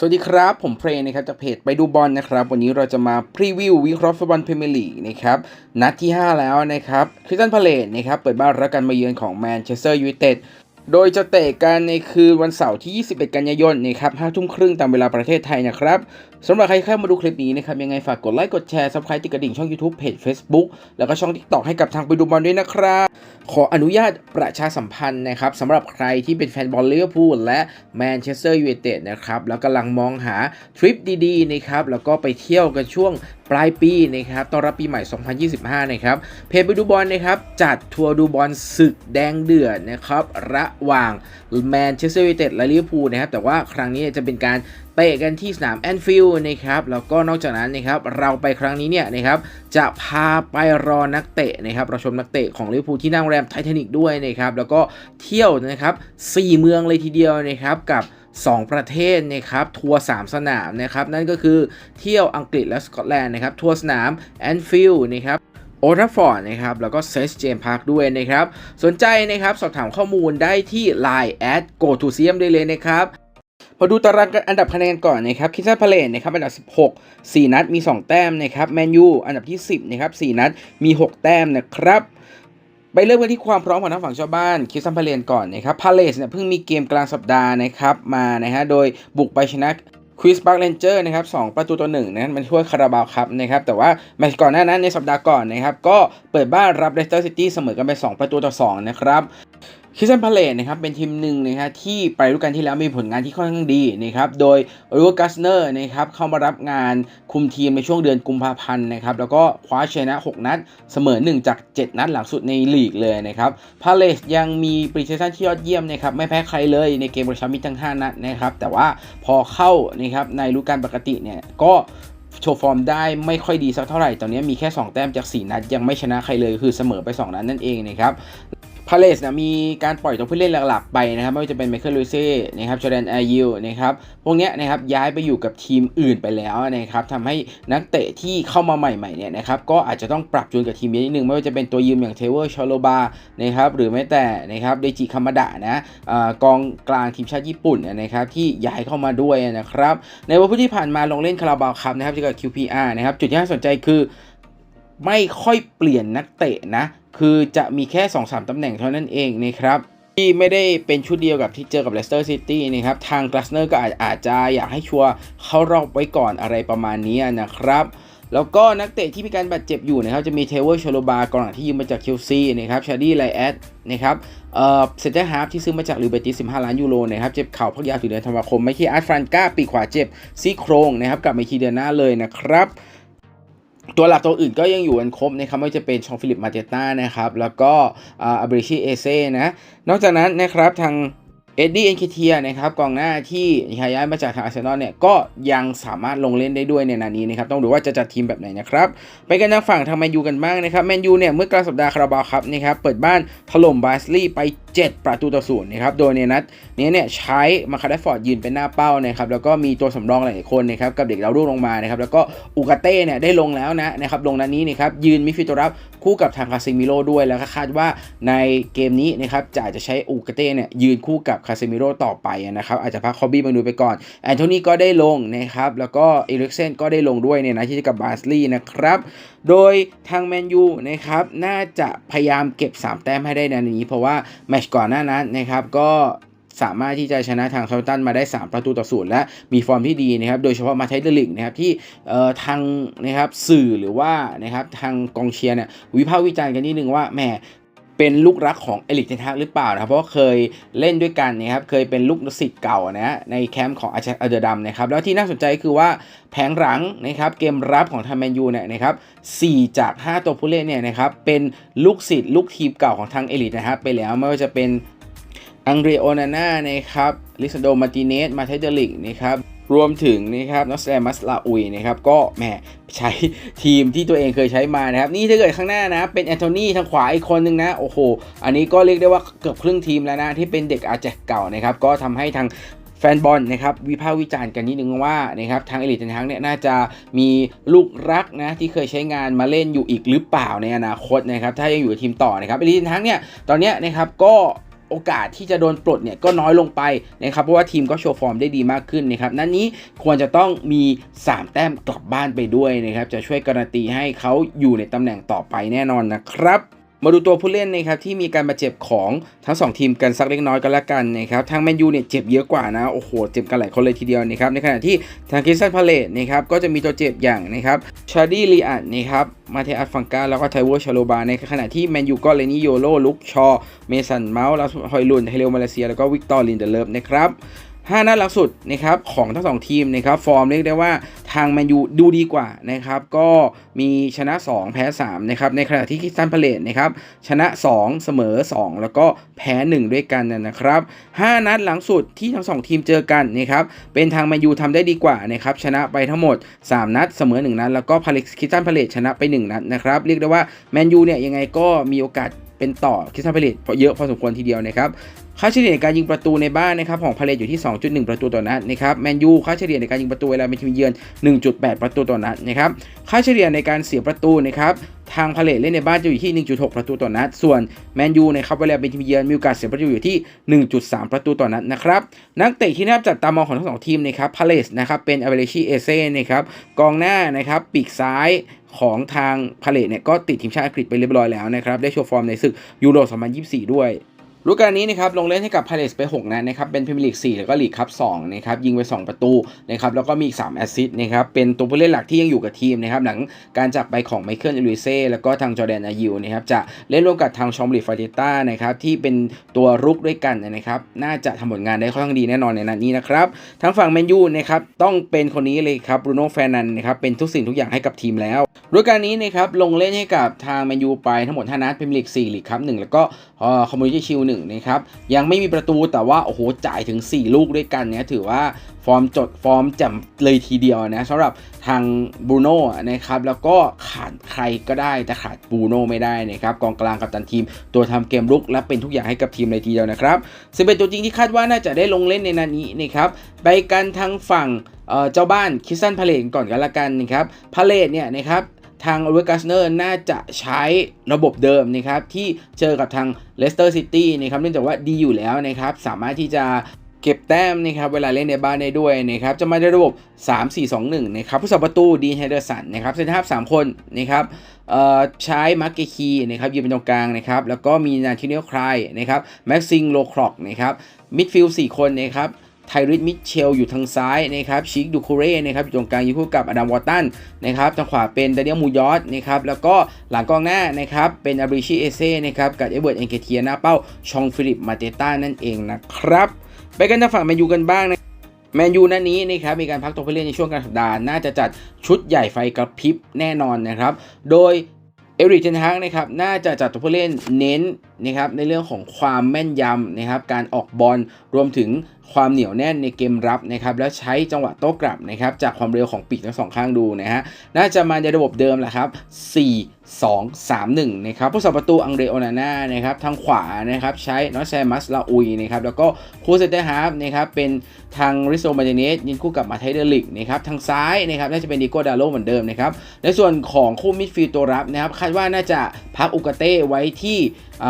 สวัสดีครับ ผมเพลงนะครับจากเพจไปดูบอลนะครับ วันนี้เราจะมาพรีวิววิเคราะห์ฟุตบอลพรีเมียร์ลีกนะครับนัดที่ 5 แล้วนะครับคริสตันพาเลตนะครับเปิดบ้านรับการมาเยือนของแมนเชสเตอร์ยูไนเต็ดโดยจะเตะกันในคืนวันเสาร์ที่ 21 กันยายนนะครับ5ทุ่มครึ่งตามเวลาประเทศไทยนะครับสำหรับใครที่เข้ามาดูคลิปนี้นะครับยังไงฝากกดไลค์กดแชร์ซับสไครต์ติดกระดิ่งช่อง YouTube เพจ Facebook แล้วก็ช่อง TikTok ให้กับทางไปดูบอลด้วยนะครับ ขออนุญาตประชาสัมพันธ์นะครับสำหรับใครที่เป็นแฟนบอลลิเวอร์พูลและแมนเชสเตอร์ยูไนเต็ดนะครับแล้วกำลังมองหาทริปดีๆนะครับแล้วก็ไปเที่ยวกันช่วงปลายปีนะครับต้อนรับปีใหม่ 2025 นะครับ เพจไปดูบอลนะครับจัดทัวร์ดูบอลศึกแดงเดือดนะครับระหว่างแมนเชสเตอร์ยูไนเต็ดและลิเวอร์พูลนะครับแต่ว่าครั้งนี้จะเป็นการ เตะกันที่สนามแอนฟิลด์นะครับแล้วก็นอกจากนั้นนะครับเราไปครั้งนี้เนี่ยนะครับจะพาไปรอนักเตะนะครับเราชมนักเตะของลิเวอร์พูลที่นั่งแรมไททานิกด้วยนะครับแล้วก็เที่ยวนะครับ4เมืองเลยทีเดียวนะครับกับ2 ประเทศนะครับทัวร์3สนามนะครับนั่นก็คือเที่ยวอังกฤษและสกอตแลนด์นะครับทัวร์สนามแอนฟิลด์นะครับโอทัฟฟอร์ดนะครับแล้วก็เซสเจมพาร์คด้วยนะครับ สนใจนะครับ สอบถามข้อมูลได้ที่ Line แอด go to s i u m ได้เลยนะครับ พอดูตารางอันดับคะแนนก่อนนะครับคิสซันพาเลนนะครับอันดับ 16 4 นัดมี 2 แต้มนะครับแมนยูอันดับที่ 10นะครับ4นัดมี 6 แต้มนะครับไปเริ่มกันที่ความพร้อมของทั้งฝั่งชาวบ้านคิสซันพาเลนก่อนนะครับพาเลสเนี่ยเพิ่งมีเกมกลางสัปดาห์นะครับมานะฮะโดยบุกไปชนะควิสบักเลนเจอร์นะครับสประตูต่อหนึ่งนะมันช่วยคาราบาวครับนะครับแต่ว่าแมตช์ก่อนหน้านั้นในสัปดาห์ก่อนนะครับก็เปิดบ้านรับเลสเตอร์ซิตี้เสมอกันไป 2 ประตูต่อ2นะครับ คิสซันพาเลตนะครับเป็นทีมหนึ่งนะฮะที่ไปฤดูกาลที่แล้วมีผลงานที่ค่อนข้างดีนะครับโดยรูกัสเนอร์นะครับเข้ามารับงานคุมทีมในช่วงเดือนกุมภาพันธ์นะครับแล้วก็คว้าชนะ 6 นัด เสมอ 1 จาก 7 นัดหลังสุดในลีกเลยนะครับพาเลตยังมีปรีเซชั่นที่ยอดเยี่ยมนะครับไม่แพ้ใครเลยในเกมประชามิตรทั้ง 5 นัดนะครับแต่ว่าพอเข้านะครับในฤดูกาลปกติเนี่ยก็โชว์ฟอร์มได้ไม่ค่อยดีสักเท่าไหร่ ตอนนี้มีแค่ 2 แต้มจาก 4 นัด ยังไม่ชนะใครเลยคือเสมอไป 2 นัดนั่นเองนะครับ พาเลสนะมีการปล่อยตัวผู้เล่นหลักๆไปนะครับไม่ว่าจะเป็นไมเคิลลูเซ่นะครับจอแดนอายิวนะครับพวกนี้นะครับย้ายไปอยู่กับทีมอื่นไปแล้วนะครับทำให้นักเตะที่เข้ามาใหม่ๆเนี่ยนะครับก็อาจจะต้องปรับจูนกับทีมนิดนึงไม่ว่าจะเป็นตัวยืมอย่างเทเวอร์ชโลบานะครับหรือแม้แต่นะครับเดจิคามาดะนะกองกลางทีมชาติญี่ปุ่นนะครับที่ย้ายเข้ามาด้วยนะครับในวันพุธที่ผ่านมาลงเล่นคาราบาวคัพนะครับเจอกับ QPR นะครับจุดที่น่าสนใจคือไม่ค่อยเปลี่ยนนักเตะนะ คือจะมีแค่ 2-3ตำแหน่งเท่านั้นเองนะครับที่ไม่ได้เป็นชุดเดียวกับที่เจอกับเลสเตอร์ซิตี้นะครับ ทางกลาสเนอร์ก็อาจอาจจะอยากให้ชัวร์เข้ารอบไว้ก่อนอะไรประมาณนี้นะครับ แล้วก็นักเตะที่มีการบาดเจ็บอยู่นะครับ จะมีเทเวอร์ชโลบากองหลังที่ยืมมาจากเชลซีนะครับชาดี้ไลแอดนะครับเอ่อเซนเตอร์ฮาร์ฟที่ซื้อมาจากลิเบติส15 ล้านยูโรนะครับ เจ็บเข่าพักยาวถึงเดือนธันวาคมไม่ใช่อาร์ตฟรานก้าปีขวาเจ็บซี่โครงนะครับกลับมาทีเดือนหน้าเลยนะครับ ตัวหลักตัวอื่นก็ยังอยู่กันครบนะครับไม่ว่าจะเป็นชองฟิลิปมาเตต้านะครับ แล้วก็อับริชิเอเซ่นะ นอกจากนั้นนะครับทาง เอ็ดดี้เอ็นเคเทียนะครับกองหน้าที่ย้ายมาจากทางอาร์เซนอลเนี่ยก็ยังสามารถลงเล่นได้ด้วยในนานี้นะครับต้องดูว่าจะจัดทีมแบบไหนนะครับไปกันทางฝั่งทางแมนยูกันบ้างนะครับแมนยูเนี่ยเมื่อกลางสัปดาห์คาราบาวครับนะครับเปิดบ้านถล่มบาสลีย์ไป 7 ประตูต่อศูนย์นะครับโดยในนัดนี้เนี่ยใช้มาคาเดฟอร์ดยืนเป็นหน้าเป้านะครับแล้วก็มีตัวสำรองหลายคนนะครับกับเด็กดาวรุ่งลงมานะครับแล้วก็อุกาเต้เนี่ยได้ลงแล้วนะนะครับลงนัดนี้นะครับยืนมิดฟิลด์ตัวรับคู่กับทางคาซิมิโร่ด้วยแล้วก็คาดว่าในเกมนี้นะครับจะจะใช้อุกาเต้เนี่ยยืนคู่กับคาเซมิโร่ต่อไปนะครับอาจจะพักคอบบี้มาดูไปก่อนแอนโทนีก็ได้ลงนะครับแล้วก็เอริกเซนก็ได้ลงด้วยเนี่ยนะที่จะกับบาสลีย์นะครับโดยทางแมนยูนะครับน่าจะพยายามเก็บ 3 แต้มให้ได้ในนี้ เพราะว่าแมตช์ก่อนหน้านั้นนะครับก็สามารถที่จะชนะทางเซาตันมาได้ 3 ประตูต่อศูนย์และมีฟอร์มที่ดีนะครับ โดยเฉพาะมาไทเดลิกนะครับที่ทางนะครับสื่อหรือว่านะครับทางกองเชียร์เนี่ยวิพากษ์วิจารณ์กันนิดนึงว่าแหม เป็นลูกรักของเอลิกเทนทักหรือเปล่านะครับเพราะเคยเล่นด้วยกันนะครับเคยเป็นลูกศิษย์เก่านะในแคมป์ของอาจารย์อเดอร์ดัมนะครับแล้วที่น่าสนใจคือว่าแผงหลังนะครับเกมรับของทางแมนยูเนี่ยนะครับ4จาก 5 ตัวผู้เล่นเนี่ยนะครับเป็นลูกศิษย์ลูกทีมเก่าของทางเอลิทนะครับไปแล้วไม่ว่าจะเป็นอังเดรโอนาน่านะครับลิซาโดมาติเนสมาเทเดลิกนะครับ รวมถึงนะครับนอสแลมัสลาอุยนะครับก็แหมใช้ทีมที่ตัวเองเคยใช้มานะครับ นี่ถ้าเกิดข้างหน้านะเป็นแอนโทนีทางขวาอีกคนนึงนะ โอ้โห อันนี้ก็เรียกได้ว่าเกือบครึ่งทีมแล้วนะ ที่เป็นเด็กอาแจกเก่านะครับ ก็ทำให้ทางแฟนบอลนะครับวิพากษ์วิจารณ์กันนิดนึงว่านะครับทางเอลิททั้งเนี่ยน่าจะมีลูกรักนะที่เคยใช้งานมาเล่นอยู่อีกหรือเปล่าในอนาคตนะครับถ้ายังอยู่ทีมต่อนะครับเอลิททั้งเนี่ยตอนนี้นะครับก็ โอกาสที่จะโดนปลดเนี่ยก็น้อยลงไปนะครับเพราะว่าทีมก็โชว์ฟอร์มได้ดีมากขึ้นนะครับนั้นนี้ควรจะต้องมี 3 แต้มกลับบ้านไปด้วยนะครับจะช่วยการันตีให้เขาอยู่ในตำแหน่งต่อไปแน่นอนนะครับ มาดูตัวผู้เล่นนะครับที่มีการบาดเจ็บของทั้ง 2 ทีมกันสักเล็กน้อยกันละกันนะครับทางแมนยูเนี่ยเจ็บเยอะกว่านะโอ้โหเจ็บกันหลายคนเลยทีเดียวนะครับในขณะที่ทางคริสตันพาเลตนะครับก็จะมีตัวเจ็บอย่างนะครับชาร์ดี้ลีอัดนะครับมาเทอัสฟังกาแล้วก็ไทเวอร์ชาโลบาในขณะที่แมนยูก็เลนิโยโลลุกชอเมสันเมาส์ลาฮอยลุนเฮเลมาเลเซียแล้วก็วิกตอร์ลินเดเลฟนะครับ ห้านัดหลังสุดนะครับของทั้งสองทีมนะครับฟอร์มเรียกได้ว่าทางแมนยูดูดีกว่านะครับก็มีชนะ 2 แพ้3นะครับในขณะที่คริสตันพาเลตนะครับชนะ 2 เสมอ 2 แล้วก็แพ้ 1 ด้วยกันนะครับ5นัดหลังสุดที่ทั้ง2ทีมเจอกันนะครับเป็นทางแมนยูทำได้ดีกว่านะครับชนะไปทั้งหมด 3 นัดเสมอ 1 นัดแล้วก็พาเลคริสตันพาเลตชนะไป 1 นัดนะครับเรียกได้ว่าแมนยูเนี่ยยังไงก็มีโอกาสเป็นต่อคริสตันพาเลตเยอะพอสมควรทีเดียวนะครับ ค่าเฉลี่ยในการยิงประตูในบ้านนะครับของพาเลตอยู่ที่ 2.1 ประตูต่อนัดนะครับแมนยูค่าเฉลี่ยในการยิงประตูเวลาเป็นทีมเยือน 1.8 ประตูต่อนัดนะครับค่าเฉลี่ยในการเสียประตูนะครับทางพาเลตเล่นในบ้านจะอยู่ที่ 1.6 ประตูต่อนัด ส่วนแมนยูนะครับเวลาเป็นทีมเยือนมีโอกาสเสียประตูอยู่ที่ 1.3 ประตูต่อนัดนะครับนักเตะที่น่าจับตามองของทั้งสองทีมนะครับพาเลตนะครับเป็นอเวเรชิเอเซ่นะครับกองหน้านะครับปีกซ้ายของทางพาเลตเนี่ยก็ติดทีมชาติอังกฤษไปเรียบร้อยแล้วนะครับได้โชว์ฟอร์มในศึกยูโร 2024 ด้วย ฤดูกาลนี้นะครับลงเล่นให้กับพาเลสไป 6นัดนะครับเป็นพรีเมียร์ลีก4แล้วก็ลีกคัพ2นะครับยิงไป 2 ประตูนะครับแล้วก็มีอีก3แอสซิสต์นะครับเป็นตัวผู้เล่นหลักที่ยังอยู่กับทีมนะครับหลังการจากไปของไมเคิลเอลิเซ่แล้วก็ทางจอร์แดนอายิวนะครับจะเล่นร่วมกับทางชอมบลีฟาติต้านะครับที่เป็นตัวรุกด้วยกันนะครับน่าจะทำผลงานได้ค่อนข้างดีแน่นอนในนัดนี้นะครับทางฝั่งแมนยูนะครับต้องเป็นคนนี้เลยครับบรูโน่แฟร์นันนะครับเป็นทุกสิ่งทุกอย่างให้กับทีมแล้วฤดูกาลนี้นะครับลงเล่นให้กับทางแมนยูไปทั้งหมด5นัดพรีเมียร์ลีก4ลีกครับ1แล้วก็คอมมูนิตี้ชิล1นะครับยังไม่มีประตูแต่ว่าโอ้โหจ่ายถึง 4 ลูกด้วยกันเนี่ยถือว่าฟอร์มจดฟอร์มแจ่มเลยทีเดียวนะสำหรับทางบูโน่นะครับแล้วก็ขาดใครก็ได้แต่ขาดบูโน่ไม่ได้นะครับกองกลางกับตันทีม ตัวทำเกมลุกและเป็นทุกอย่างให้กับทีมเลยทีเดียวนะครับซึ่งเป็นตัวจริงที่คาดว่าน่าจะได้ลงเล่นในนัดนี้นะครับไปกันทางฝั่งเจ้าบ้านคิสตันพาเลตก่อนกันละกันนะครับพาเลตเนี่ยนะครับ ทางอเวอร์กัสเนอร์น่าจะใช้ระบบเดิมนะครับที่เจอกับทางเลสเตอร์ซิตี้นะครับเนื่องจากว่าดีอยู่แล้วนะครับสามารถที่จะเก็บแต้มนะครับเวลาเล่นในบ้านได้ด้วยนะครับจะมาในระบบ 3-4-2-1 นะครับผู้สับประตูดีนเฮเดอร์สันนะครับเซนทรัฟ3คนนะครับใช้มาร์เกคีนะครับยืนเป็นตรงกลางนะครับแล้วก็มีนาทิเนียลคลายนะครับแม็กซิงโลครอกนะครับมิดฟิลด์4คนนะครับ ไทริสมิเชลอยู่ทางซ้ายนะครับชิคดูคูเร่นะครับอยู่ตรงกลางอยู่คู่กับอดัมวอตตันนะครับทางขวาเป็นดานิเอลมูยอสนะครับแล้วก็หลังกองหน้านะครับเป็นอาบริชิเอเซ่นะครับกับเอเวิร์ดเอนเกเทียหน้าเป้าชองฟิลิปมาเตต้านั่นเองนะครับไปกันทางฝั่งแมนยูกันบ้างนะแมนยูนัดนี้นะครับมีการพักตัวผู้เล่นในช่วงกลางสัปดาห์น่าจะจัดชุดใหญ่ไฟกระพริบแน่นอนนะครับ โดยเอริกเทนฮากนะครับน่าจะจัดตัวผู้เล่นเน้น นะครับในเรื่องของความแม่นยำนะครับการออกบอลรวมถึงความเหนียวแน่นในเกมรับนะครับแล้วใช้จังหวะโต้กลับนะครับจากความเร็วของปีกทั้งสองข้างดูนะฮะน่าจะมาในระบบเดิมแหละครับ4 2 3 1นะครับผู้สับประตูอังเดรโอนาน่านะครับทางขวานะครับใช้นอสแซมัสลาอุยนะครับแล้วก็คูเซเตอร์ฮาร์ฟนะครับเป็นทางริโซมาเดเนสยิงคู่กับมาไทเดลิกนะครับทางซ้ายนะครับน่าจะเป็นดิโกดาโลเหมือนเดิมนะครับในส่วนของคู่มิดฟิลด์ตัวรับนะครับคาดว่าน่าจะพักอุกาเต้ไว้ที่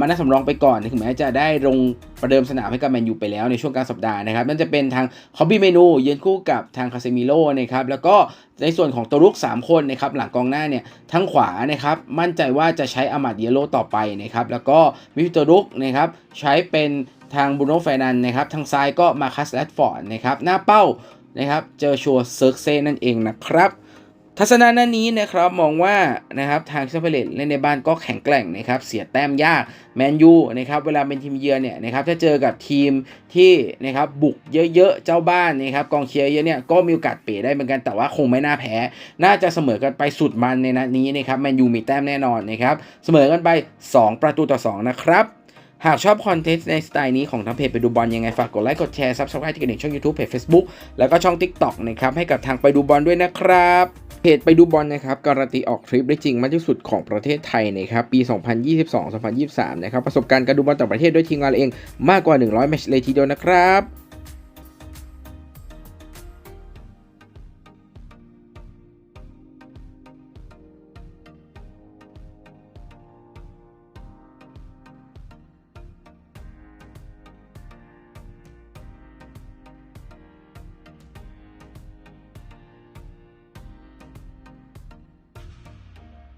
มาน่าสำรองไปก่อนถึงแม้จะได้ลงประเดิมสนามให้กับแมนยูไปแล้วในช่วงกลางสัปดาห์นะครับนั่นจะเป็นทางคอบบี้เมนูยืนคู่กับทางคาเซมิโลนะครับแล้วก็ในส่วนของตัวรุก 3 คนนะครับหลังกองหน้าเนี่ยทั้งขวานะครับมั่นใจว่าจะใช้อามาดเยโลต่อไปนะครับแล้วก็มิฟตัวรุกนะครับใช้เป็นทางบูโนไฟนันนะครับทางซ้ายก็มาคัสแรดฟอร์ดนะครับหน้าเป้านะครับเจอชัวเซิร์กเซ่นั่นเองนะครับ ทัศนะนั้นนี้นะครับมองว่านะครับทางเชฟเฟลตเล่นในบ้านก็แข็งแกร่งนะครับเสียแต้มยากแมนยูนะครับเวลาเป็นทีมเยือนเนี่ยนะครับถ้าเจอกับทีมที่นะครับบุกเยอะๆเจ้าบ้านนะครับกองเชียร์เยอะเนี่ยก็มีโอกาสเป๋ได้เหมือนกันแต่ว่าคงไม่น่าแพ้ น่าจะเสมอกันไปสุดมันในนัดนี้นะครับแมนยูมีแต้มแน่นอนนะครับเสมอกันไป 2 ประตูต่อ 2 นะครับหากชอบคอนเทนต์ในสไตล์นี้ของทางเพจไปดูบอลยังไง ฝากกดไลค์ กดแชร์ซับสไครต์ที่กระดิ่งช่อง YouTube เพจ Facebook แล้วก็ช่อง TikTok นะครับ ให้กับทางไปดูบอลด้วยนะครับ เพจไปดูบอลนะครับการันตีออกทริปได้จริงมากที่สุดของประเทศไทยนะครับปี 2022-2023 นะครับประสบการณ์การดูบอลต่างประเทศด้วยทีมงานเองมากกว่า 100 แมตช์เลยทีเดียวนะครับ